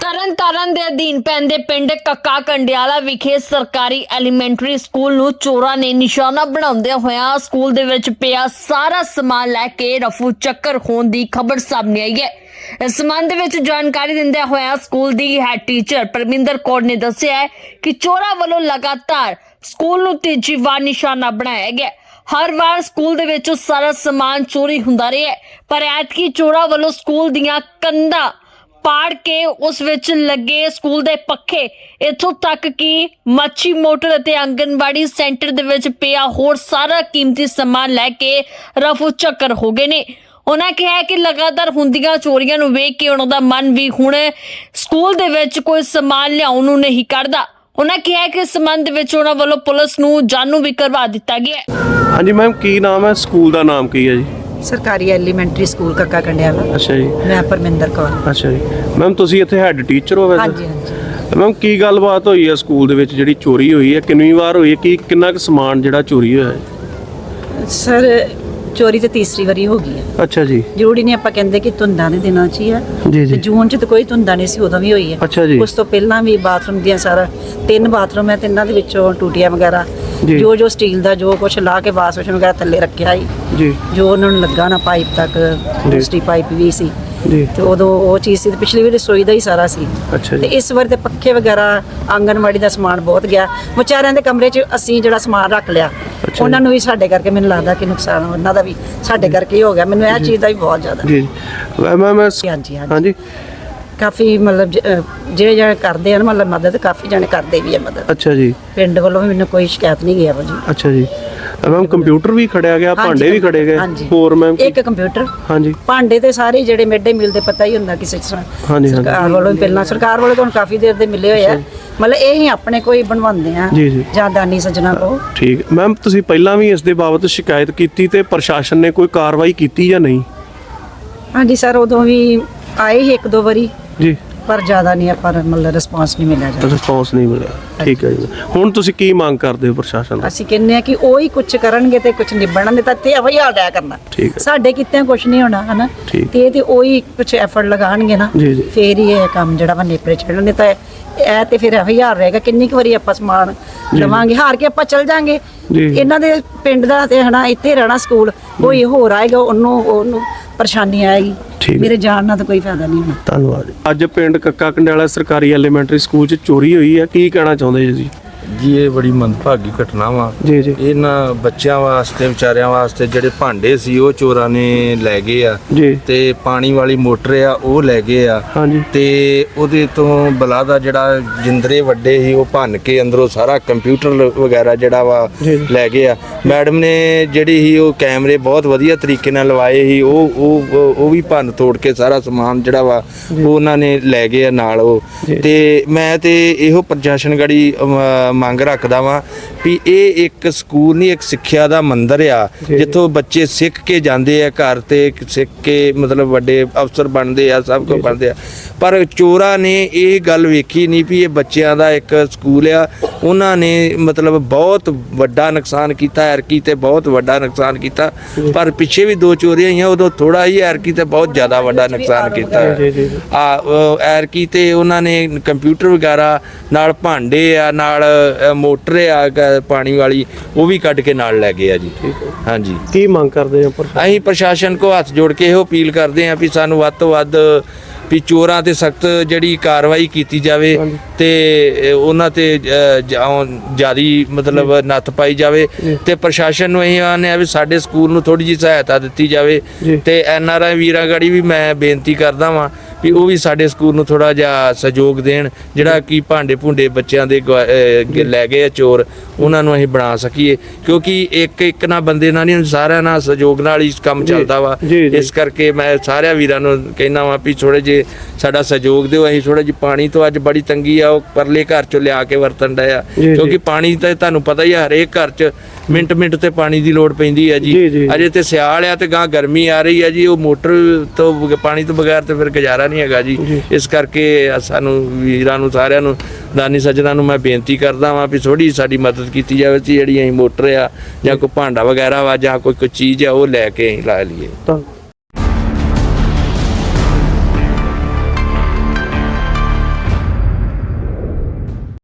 ਤਰਨ ਤਾਰਨ ਦੇ ਅਧੀਨ ਪੈਂਦੇ ਪਿੰਡ ਕੱਕਾ ਕੰਡਿਆਲਾ ਵਿਖੇ ਸਰਕਾਰੀ ਐਲੀਮੈਂਟਰੀ ਸਕੂਲ ਨੂੰ ਚੋਰਾਂ ਨੇ ਨਿਸ਼ਾਨਾ ਬਣਾਉਂਦਿਆਂ ਹੋਇਆਂ ਸਕੂਲ ਦੇ ਵਿੱਚ ਪਿਆ ਸਾਰਾ ਸਮਾਨ ਲੈ ਕੇ ਰਫੂ ਚੱਕਰ ਹੋਣ ਦੀ ਖਬਰ ਸਾਹਮਣੇ ਆਈ ਹੈ। ਇਸ ਸੰਬੰਧ ਵਿੱਚ ਜਾਣਕਾਰੀ ਦਿੰਦਿਆਂ ਹੋਇਆਂ ਸਕੂਲ ਦੀ ਹੈਡ ਟੀਚਰ ਪਰਮਿੰਦਰ ਕੌਰ ਨੇ ਦੱਸਿਆ ਹੈ ਕਿ ਚੋਰਾਂ ਵੱਲੋਂ ਲਗਾਤਾਰ ਸਕੂਲ ਨੂੰ ਤੀਜੀ ਵਾਰ ਨਿਸ਼ਾਨਾ ਬਣਾਇਆ ਗਿਆ। ਹਰ ਵਾਰ ਸਕੂਲ ਦੇ ਵਿੱਚੋਂ ਸਾਰਾ ਸਮਾਨ ਚੋਰੀ ਹੁੰਦਾ ਰਿਹਾ ਹੈ, ਪਰ ਐਤਕੀ ਚੋਰਾਂ ਵੱਲੋਂ ਸਕੂਲ ਦੀਆਂ ਕੰਧਾਂ ਪਾੜ ਕੇ ਉਸ ਵਿੱਚ ਲੱਗੇ ਸਕੂਲ ਦੇ ਪੱਖੇ, ਇੱਥੋਂ ਤੱਕ ਕਿ ਮੱਛੀ ਮੋਟਰ ਅਤੇ ਆਂਗਨਵਾੜੀ ਸੈਂਟਰ ਦੇ ਵਿੱਚ ਪਿਆ ਹੋਰ ਸਾਰਾ ਕੀਮਤੀ ਸਮਾਨ ਲੈ ਕੇ ਰਫੂ ਚੱਕਰ ਹੋ ਗਏ ਨੇ। ਉਹਨਾਂ ਕਿਹਾ ਕਿ ਲਗਾਤਾਰ ਹੁੰਦੀਆਂ ਚੋਰੀਆਂ ਨੂੰ ਵੇਖ ਕੇ ਉਹਨਾਂ ਦਾ ਮਨ ਵੀ ਹੁਣ ਸਕੂਲ ਦੇ ਵਿੱਚ ਕੋਈ ਸਮਾਨ ਲਿਆਉਣ ਨੂੰ ਨਹੀਂ ਕਰਦਾ। ਉਹਨਾਂ ਕਿਹਾ ਕਿ ਸੰਬੰਧ ਵਿੱਚ ਉਹਨਾਂ ਵੱਲੋਂ ਪੁਲਿਸ ਨੂੰ ਜਾਣੂ ਵੀ ਕਰਵਾ ਦਿੱਤਾ ਗਿਆ ਹਾਂਜੀ ਮੈਮ, ਕੀ ਨਾਮ ਹੈ? ਸਕੂਲ ਦਾ ਨਾਮ ਕੀ ਹੈ ਜੀ? ਸਰਕਾਰੀ ਐਲੀਮੈਂਟਰੀ ਸਕੂਲ ਕੱਕਾ ਕੰਡਿਆਲਾ ਅੱਛਾ ਜੀ। ਮੈਂ ਪਰਮਿੰਦਰ ਕੌਰ। ਅੱਛਾ ਜੀ। ਮੈਮ ਤੁਸੀਂ ਇੱਥੇ ਹੈੱਡ ਟੀਚਰ ਹੋ ਹਾਂਜੀ ਵੈਸੇ? ਹਾਂਜੀ ਮੈਮ ਕੀ ਗੱਲਬਾਤ ਹੋਈ ਹੈ ਸਕੂਲ ਦੇ ਵਿੱਚ ਜਿਹੜੀ ਚੋਰੀ ਹੋਈ ਹੈ ਕਿੰਨੀ ਵਾਰ ਹੋਈ ਹੈ ਕੀ ਕਿੰਨਾ ਕੁ ਸਮਾਨ ਜਿਹੜਾ ਚੋਰੀ ਹੋਇਆ ਹੈ? ਸਰ ਚੋਰੀ ਤੇ ਤੀਸਰੀ ਵਾਰੀ ਹੋ ਗਈ ਹੈ ਅੱਛਾ ਜੀ। ਜ਼ਰੂਰੀ ਨਹੀਂ ਆਪਾਂ ਕਹਿੰਦੇ ਕਿ ਧੁੰਦਾਂ ਦੇ ਦਿਨਾਂ 'ਚ ਹੀ ਆ। ਜੀ ਜੀ। ਜੂਨ 'ਚ ਤਾਂ ਕੋਈ ਧੁੰਦਾਂ ਨਹੀਂ ਸੀ ਉਦੋਂ ਵੀ ਹੋਈ ਹੈ ਅੱਛਾ ਜੀ। ਉਸ ਤੋਂ ਪਹਿਲਾਂ ਵੀ ਬਾਥਰੂਮ ਦੀਆਂ ਸਾਰਾ ਤਿੰਨ ਬਾਥਰੂਮ ਹੈ ਤਿੰਨਾਂ ਦੇ ਵਿੱਚੋਂ ਟੂਟੀਆਂ ਵਗੈਰਾ ਜੀ। ਜੋ ਜੋ ਸਟੀਲ ਦਾ ਜੋ ਕੁਝ ਲਾ ਕੇ ਵਾਸ਼ ਵੇਸ਼ਨ ਵਗੈਰਾ ਥੱਲੇ ਰੱਖਿਆ ਸੀ ਜੀ। ਜੋ ਉਹਨਾਂ ਨੂੰ ਲੱਗਾ ਨਾ ਪਾਈਪ ਤੱਕ ਦੂਸਰੀ ਪਾਈਪ ਵੀ ਸੀ। ਜੀ। ਤੇ ਉਦੋਂ ਉਹ ਚੀਜ਼ ਸੀ ਤੇ ਪਿਛਲੀ ਵਾਰੀ ਰਸੋਈ ਦਾ ਹੀ ਸਾਰਾ ਸੀ। ਅੱਛਾ ਤੇ ਜੀ ਇਸ ਵਾਰ ਤੇ ਪੱਖੇ ਵਗੈਰਾ ਆਂਗਨਵਾੜੀ ਦਾ ਸਮਾਨ ਬਹੁਤ ਗਿਆ। ਵਿਚਾਰਿਆਂ ਦੇ ਕਮਰੇ 'ਚ ਅਸੀਂ ਜਿਹੜਾ ਸਮਾਨ ਰੱਖ ਲਿਆ ਅੱਛਾ ਉਹਨਾਂ ਨੂੰ ਵੀ ਸਾਡੇ ਕਰਕੇ ਮੈਨੂੰ ਲੱਗਦਾ ਕਿ ਨੁਕਸਾਨ ਉਹਨਾਂ ਦਾ ਵੀ ਸਾਡੇ ਕਰਕੇ ਹੀ ਹੋ ਗਿਆ। ਮੈਨੂੰ ਇਹ ਚੀਜ਼ ਦਾ ਵੀ ਬਹੁਤ ਜ਼ਿਆਦਾ ਜੀ। ਮੈਮ ਮੈਂ ਹਾਂਜੀ ਹਾਂਜੀ। ਹਾਂਜੀ। ਕਾਫੀ ਮਤਲਬ ਜ- ਅਹ ਜਿਹੜੇ ਜਿਹੜੇ ਕਰਦੇ ਆ ਨਾ ਮਤਲਬ ਮਦਦ ਕਾਫੀ ਜਣੇ ਕਰਦੇ ਵੀ ਆ ਮਦਦ। ਅੱਛਾ ਜੀ। ਪਿੰਡ ਵੱਲੋਂ ਵੀ ਮੈਨੂੰ ਕੋਈ ਸ਼ਿਕਾਇਤ ਨਹੀਂ ਗਿਆ ਭਾਜੀ ਅੱਛਾ ਜੀ। ਮੈਮ ਕੰਪਿਊਟਰ ਵੀ ਖੜਿਆ ਗਿਆ ਹਾਂਜੀ, ਭਾਂਡੇ ਵੀ ਖੜੇ ਗਏ। ਹਾਂਜੀ। ਹੋਰ ਮੈਮ ਇੱਕ ਕੰਪਿਊਟਰ। ਹਾਂਜੀ। ਭਾਂਡੇ ਤੇ ਸਾਰੇ ਜਿਹੜੇ ਮਿੱਡੇ ਮੀਲ ਦੇ ਪਤਾ ਹੀ ਹੁੰਦਾ ਕਿਸੇ ਤਰ੍ਹਾਂ। ਹਾਂਜੀ, ਹਾਂਜੀ। ਸਰਕਾਰ ਵੱਲੋਂ ਵੀ ਪਹਿਲਾਂ ਸਰਕਾਰ ਵੱਲੋਂ ਤਾਂ ਹੁਣ ਕਾਫੀ ਦੇਰ ਦੇ ਮਿਲੇ ਹੋਏ ਆ। ਮਤਲਬ ਇਹ ਹੀ ਆਪਣੇ ਕੋਈ ਬਣਵਾਉਂਦੇ ਆ ਜੀ, ਜੀ। ਜਾਂ ਦਾਨੀ ਸੱਜਣਾ ਕੋ। ਠੀਕ। ਮੈਮ ਤੁਸੀਂ ਪਹਿਲਾਂ ਵੀ ਇਸ ਦੇ ਬਾਬਤ ਸ਼ਿਕਾਇਤ ਕੀਤੀ ਤੇ ਪ੍ਰਸ਼ਾਸਨ ਨੇ ਕੋਈ ਕਾਰਵਾਈ ਕੀਤੀ ਜਾਂ ਨਹੀਂ? ਹਾਂਜੀ ਸਰ ਉਦੋਂ ਵੀ ਆਏ ਸੀ ਇੱਕ ਦੋ ਵਾਰੀ। ਜੀ। ਪਰ ਜ਼ਿਆਦਾ ਨਹੀਂ ਆਪਾਂ ਨੂੰ ਮਤਲਬ ਰਿਸਪਾਂਸ ਨਹੀਂ ਮਿਲਿਆ ਜੀ ਰਿਸਪੌਂਸ ਨਹੀਂ ਮਿਲਿਆ। ਠੀਕ ਹੈ ਜੀ। ਹੁਣ ਤੁਸੀਂ ਕੀ ਮੰਗ ਕਰਦੇ ਹੋ ਪ੍ਰਸ਼ਾਸਨ ਤੋਂ? ਅਸੀਂ ਕਹਿੰਦੇ ਆ ਕਿ ਉਹ ਹੀ ਕੁਝ ਕਰਨਗੇ ਤੇ ਕੁਝ ਨਿਭਣ ਦੇ ਤਾਂ ਤੇ ਅਵਈ ਹਾਲ ਡਿਆ ਕਰਨਾ। ਠੀਕ ਹੈ। ਸਾਡੇ ਕਿਤੇ ਕੁਝ ਨਹੀਂ ਹੋਣਾ ਹਨਾ? ਠੀਕ। ਤੇ ਇਹ ਤੇ ਉਹ ਹੀ ਕੁਝ ਐਫਰਟ ਲਗਾਣਗੇ ਨਾ ਜੀ, ਜੀ। ਫੇਰ ਹੀ ਇਹ ਕੰਮ ਜਿਹੜਾ ਵਾ ਨੇਪਰੇ ਚੜਨੇ ਤਾਂ ਇਹ ਤੇ ਫਿਰ ਇਹੀ ਹਾਲ ਰਹੇਗਾ। ਕਿੰਨੀ ਕੁ ਵਾਰੀ ਆਪਾਂ ਸਮਾਨ ਲਵਾਂਗੇ ਹਾਰ ਕੇ ਆਪਾਂ ਚੱਲ ਜਾਾਂਗੇ। ਜੀ। ਇਹਨਾਂ ਦੇ ਪਿੰਡ ਦਾ ਤੇ ਹਨਾ ਇੱਥੇ ਰਹਿਣਾ ਸਕੂਲ ਕੋਈ ਹੋਰ ਆਏਗਾ ਉਹਨੂੰ ਉਹਨੂੰ ਪਰੇਸ਼ਾਨੀ ਆਏਗੀ। ਠੀਕ। ਮੇਰੇ ਜਾਣ ਨਾਲ ਤਾਂ ਕੋਈ ਫਾਇਦਾ ਨਹੀਂ ਹੋਣਾ ਧੰਨਵਾਦ। ਅੱਜ ਪਿੰਡ ਕੱਕਾ ਕੰਡਿਆਲਾ ਸਰਕਾਰੀ ਐਲੀਮੈਂਟਰੀ ਸਕੂਲ 'ਚ ਚੋਰੀ ਹੋਈ ਹੈ ਕੀ ਕਹਿਣਾ ਚਾਹੁੰਦੇ ਜੀ ਜੀ ਇਹ ਬੜੀ ਮੰਦਭਾਗੀ ਘਟਨਾ ਵਾ। ਜੀ ਜੀ। ਇਹਨਾਂ ਬੱਚਿਆਂ ਵਾਸਤੇ ਵਿਚਾਰਿਆਂ ਵਾਸਤੇ ਜਿਹੜੇ ਭਾਂਡੇ ਸੀ ਉਹ ਚੋਰਾਂ ਨੇ ਲੈ ਗਏ ਆ। ਜੀ। ਤੇ ਪਾਣੀ ਵਾਲੀ ਮੋਟਰ ਆ ਉਹ ਲੈ ਗਏ ਆ। ਹਾਂਜੀ। ਤੇ ਉਹਦੇ ਤੋਂ ਬਲਾ ਦਾ ਜਿਹੜਾ ਜਿੰਦਰੇ ਵੱਡੇ ਸੀ ਉਹ ਭੰਨ ਕੇ ਅੰਦਰੋਂ ਸਾਰਾ ਕੰਪਿਊਟਰ ਵਗੈਰਾ ਜਿਹੜਾ ਵਾ। ਲੈ ਗਏ ਆ। ਮੈਡਮ ਨੇ ਜਿਹੜੀ ਸੀ ਉਹ ਕੈਮਰੇ ਬਹੁਤ ਵਧੀਆ ਤਰੀਕੇ ਨਾਲ ਲਵਾਏ ਸੀ। ਉਹ ਉਹ ਉਹ- ਵੀ ਭੰਨ ਤੋੜ ਕੇ ਸਾਰਾ ਸਮਾਨ ਜਿਹੜਾ ਵਾ ਉਹ ਉਹਨਾਂ ਨੇ ਲੈ ਗਏ ਆ ਨਾਲ ਉਹ। ਤੇ ਮੈਂ ਤੇ ਇਹੋ ਪ੍ਰਸ਼ਾਸਨ ਗੜੀ ਮੰਗ ਰੱਖਦਾ ਵਾਂ ਵੀ ਇਹ ਇੱਕ ਸਕੂਲ ਨਹੀਂ ਇੱਕ ਸਿੱਖਿਆ ਦਾ ਮੰਦਿਰ ਆ। ਜਿੱਥੋਂ ਬੱਚੇ ਸਿੱਖ ਕੇ ਜਾਂਦੇ ਆ ਘਰ ਤੇ ਸਿੱਖ ਕੇ ਮਤਲਬ ਵੱਡੇ ਅਫਸਰ ਬਣਦੇ ਆ ਸਭ ਕੁਝ ਬਣਦੇ ਆ। ਪਰ ਚੋਰਾਂ ਨੇ ਇਹ ਗੱਲ ਵੇਖੀ ਨਹੀਂ ਵੀ ਇਹ ਬੱਚਿਆਂ ਦਾ ਇੱਕ ਸਕੂਲ ਆ। ਉਹਨਾਂ ਨੇ ਮਤਲਬ ਬਹੁਤ ਵੱਡਾ ਨੁਕਸਾਨ ਕੀਤਾ ਐਰਕੀ ਤੇ ਬਹੁਤ ਵੱਡਾ ਨੁਕਸਾਨ ਕੀਤਾ। ਪਰ ਪਿੱਛੇ ਵੀ ਦੋ ਚੋਰੀਆਂ ਹੋਈਆਂ ਉਦੋਂ ਥੋੜਾ ਹੀ ਐਰਕੀ ਤੇ ਬਹੁਤ ਜ਼ਿਆਦਾ ਵੱਡਾ ਨੁਕਸਾਨ ਕੀਤਾ। ਆ ਐਰਕੀ ਤੇ ਉਹਨਾਂ ਨੇ ਕੰਪਿਊਟਰ ਵਗੈਰਾ ਨਾਲ ਭਾਂਡੇ ਆ ਨਾਲ ਮੋਟਰ ਆ ਗ- ਪਾਣੀ ਵਾਲੀ ਉਹ ਵੀ ਕੱਢ ਕੇ ਨਾਲ ਲੈ ਗਏ ਆ ਜੀ। ਹਾਂਜੀ। ਕੀ ਮੰਗ ਕਰਦੇ ਹੋ ਪ੍ਰਸ਼ਾਸਨ? ਅਸੀਂ ਪ੍ਰਸ਼ਾਸਨ ਕੋ ਹੱਥ ਜੋੜ ਕੇ ਇਹੋ ਅਪੀਲ ਕਰਦੇ ਹਾਂ ਵੀ ਸਾਨੂੰ ਵੱਧ ਤੋਂ ਵੱਧ ਵੀ ਚੋਰਾਂ ਤੇ ਸਖਤ ਜਿਹੜੀ ਕਾਰਵਾਈ ਕੀਤੀ ਜਾਵੇ ਤੇ ਅ, ਉਹਨਾਂ ਤੇ ਜਿਆਦੀ ਮਤਲਬ ਨੱਥ ਪਾਈ ਜਾਵੇ ਤੇ ਪ੍ਰਸ਼ਾਸਨ ਨੂੰ ਇਹ ਆਨੇ ਆ ਵੀ ਸਾਡੇ ਸਕੂਲ ਨੂੰ ਥੋੜੀ ਜਿਹੀ ਸਹਾਇਤਾ ਦਿੱਤੀ ਜਾਵੇ ਜੀ। ਤੇ ਐਨ ਆਰ ਆਈ ਵੀਰਾਂ ਗੜੀ ਵੀ ਮੈਂ ਬੇਨਤੀ ਕਰਦਾ ਵਾਂ ਵੀ ਉਹ ਵੀ ਸਾਡੇ ਸਕੂਲ ਨੂੰ ਥੋੜਾ ਜਿਹਾ ਸਹਿਯੋਗ ਦੇਣ ਜਿਹੜਾ ਕਿ ਭਾਂਡੇ ਭੁੰਡੇ ਬੱਚਿਆਂ ਦੇ ਲੈ ਗਏ ਆ ਚੋਰ ਉਹਨਾਂ ਨੂੰ ਅਸੀਂ ਬਣਾ ਸਕੀਏ ਕਿਉਂਕਿ ਇੱਕ ਇੱਕ ਨਾ ਬੰਦੇ ਨਾਲ ਨਹੀਂ ਸਾਰਿਆਂ ਨਾਲ ਸਹਿਯੋਗ ਨਾਲ ਹੀ ਕੰਮ ਚੱਲਦਾ ਵਾ। ਇਸ ਕਰਕੇ ਮੈਂ ਸਾਰਿਆਂ ਵੀਰਾਂ ਨੂੰ ਕਹਿਣਾ ਵਾਂ ਵੀ ਥੋੜੇ ਜੇ ਸਾਡਾ ਸਹਿਯੋਗ ਦਿਓ ਅਸੀਂ ਥੋੜਾ ਜਿਹਾ ਪਾਣੀ ਤੋਂ ਅੱਜ ਬੜੀ ਤੰਗੀ ਆ ਉਹ ਪਰਲੇ ਘਰ ਚੋਂ ਲਿਆ ਕੇ ਵਰਤਣ ਜੀ, ਜੀ। ਕਿਉਂਕਿ ਪਾਣੀ ਤਾਂ ਤੁਹਾਨੂੰ ਪਤਾ ਹੀ ਆ ਹਰੇਕ ਘਰ 'ਚ ਮਿੰਟ ਮਿੰਟ ਤੇ ਪਾਣੀ ਦੀ ਲੋੜ ਪੈਂਦੀ ਹੈ ਜੀ, ਜੀ ਜੀ। ਅਜੇ ਤੇ ਸਿਆਲ ਆ ਤੇ ਗਾਂ ਗਰਮੀ ਆ ਰਹੀ ਹੈ ਜੀ ਉਹ ਮੋਟਰ ਤੋਂ ਪਾਣੀ ਤੋਂ ਬਗੈਰ ਤੇ ਫਿਰ ਗੁਜ਼ਾਰਾ ਨਹੀਂ ਹੈਗਾ ਜੀ ਜੀ। ਇਸ ਕਰਕੇ ਸਾਨੂੰ ਵੀਰਾਂ ਨੂੰ ਸਾਰਿਆਂ ਨੂੰ ਦਾਨੀ ਸੱਜਣਾ ਨੂੰ ਮੈਂ ਬੇਨਤੀ ਕਰਦਾ ਵਾਂ ਵੀ ਥੋੜੀ ਸਾਡੀ ਮਦਦ ਕੀਤੀ ਜਾਵੇ ਤੇ ਜਿਹੜੀ ਅਸੀਂ ਮੋਟਰ ਆ ਜਾਂ ਕੋਈ ਭਾਂਡਾ ਵਗੈਰਾ ਵਾ ਜਾਂ ਕੋਈ ਕੋਈ ਚੀਜ਼ ਆ ਉਹ ਲੈ ਕੇ ਅਸੀਂ ਲਾ ਲਈਏ ਧੰਨ-